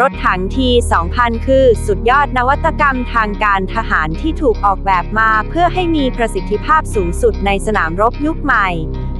รถถังที2000 คือสุดยอดนวัตกรรมทางการทหารที่ถูกออกแบบมาเพื่อให้มีประสิทธิภาพสูงสุดในสนามรบยุคใหม่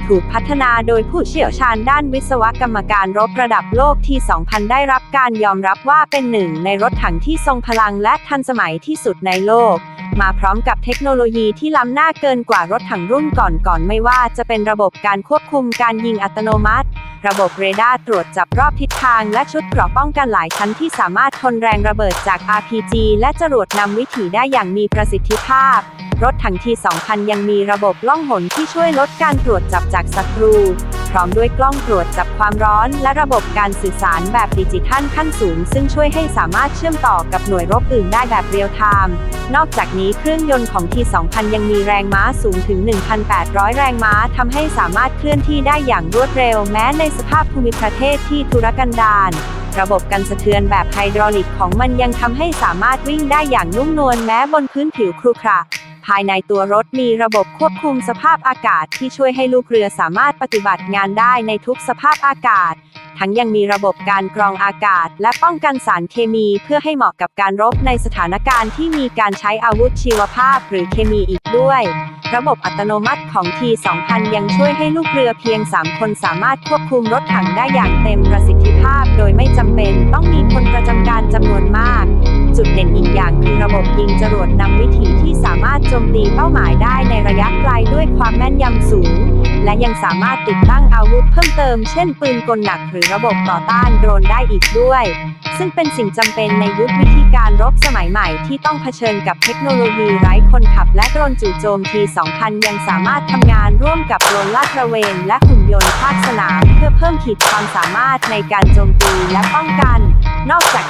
ถูกพัฒนาโดยผู้เชี่ยวชาญด้านวิศวกรรมการรบระดับโลกที่ 2000 ได้รับการยอมรับว่าเป็นหนึ่งในรถถังที่ทรงพลังและทันสมัยที่สุดในโลก มาพร้อมกับเทคโนโลยีที่ล้ำหน้าเกินกว่ารถถังรุ่นก่อนๆไม่ว่าจะเป็นระบบการควบคุมการยิงอัตโนมัติ ระบบเรดาร์ตรวจจับรอบทิศทางและชุดเกราะป้องกันหลายชั้นที่สามารถทนแรงระเบิดจาก RPG และจรวดนำวิถีได้อย่างมีประสิทธิภาพ รถถังที2000 ยังมีระบบล่องหนที่ช่วยลดการตรวจจับจากศัตรู พร้อมด้วยกล้องตรวจจับความร้อน และระบบการสื่อสารแบบดิจิทัลขั้นสูง ซึ่งช่วยให้สามารถเชื่อมต่อกับหน่วยรบอื่นได้แบบเรียลไทม์นอกจากนี้เครื่องยนต์ของที2000 ยังมีแรงม้าสูงถึง 1,800 แรงม้าทำให้สามารถเคลื่อนที่ได้อย่างรวดเร็วแม้ในสภาพภูมิประเทศที่ทุรกันดารระบบกันสะเทือนแบบไฮดรอลิกของมันยังทำให้สามารถวิ่งได้อย่างนุ่มนวลแม้บนพื้นผิวครุขระ ภายในตัวรถมีระบบควบคุมสภาพอากาศที่ช่วยให้ลูกเรือสามารถปฏิบัติงานได้ในทุกสภาพอากาศ ทั้งยังมีระบบการกรองอากาศ และป้องกันสารเคมีเพื่อให้เหมาะกับการรบในสถานการณ์ที่มีการใช้อาวุธชีวภาพหรือเคมีอีกด้วย ระบบอัตโนมัติของ T2000 ยังช่วยให้ลูกเรือเพียง 3 คนสามารถควบคุมรถถังได้อย่างเต็มประสิทธิภาพโดยไม่จำ ระบบยิงจรวดนำวิถีที่สามารถโจมตีเป้าหมายได้ในระยะไกลด้วยความแม่นยำสูง และยังสามารถติดตั้งอาวุธเพิ่มเติมเช่นปืนกลหนักหรือระบบต่อต้านโดรนได้อีกด้วย ซึ่งเป็นสิ่งจำเป็นในยุควิธีการรบสมัยใหม่ที่ต้องเผชิญกับเทคโนโลยีไร้คนขับและโดรนจู่โจมที2000 ยังสามารถทำงานร่วมกับโดรนลาดตระเวน และหุ่นยนต์ภาคสนาม เพื่อเพิ่มขีดความสามารถในการโจมตีและป้องกัน นอกจาก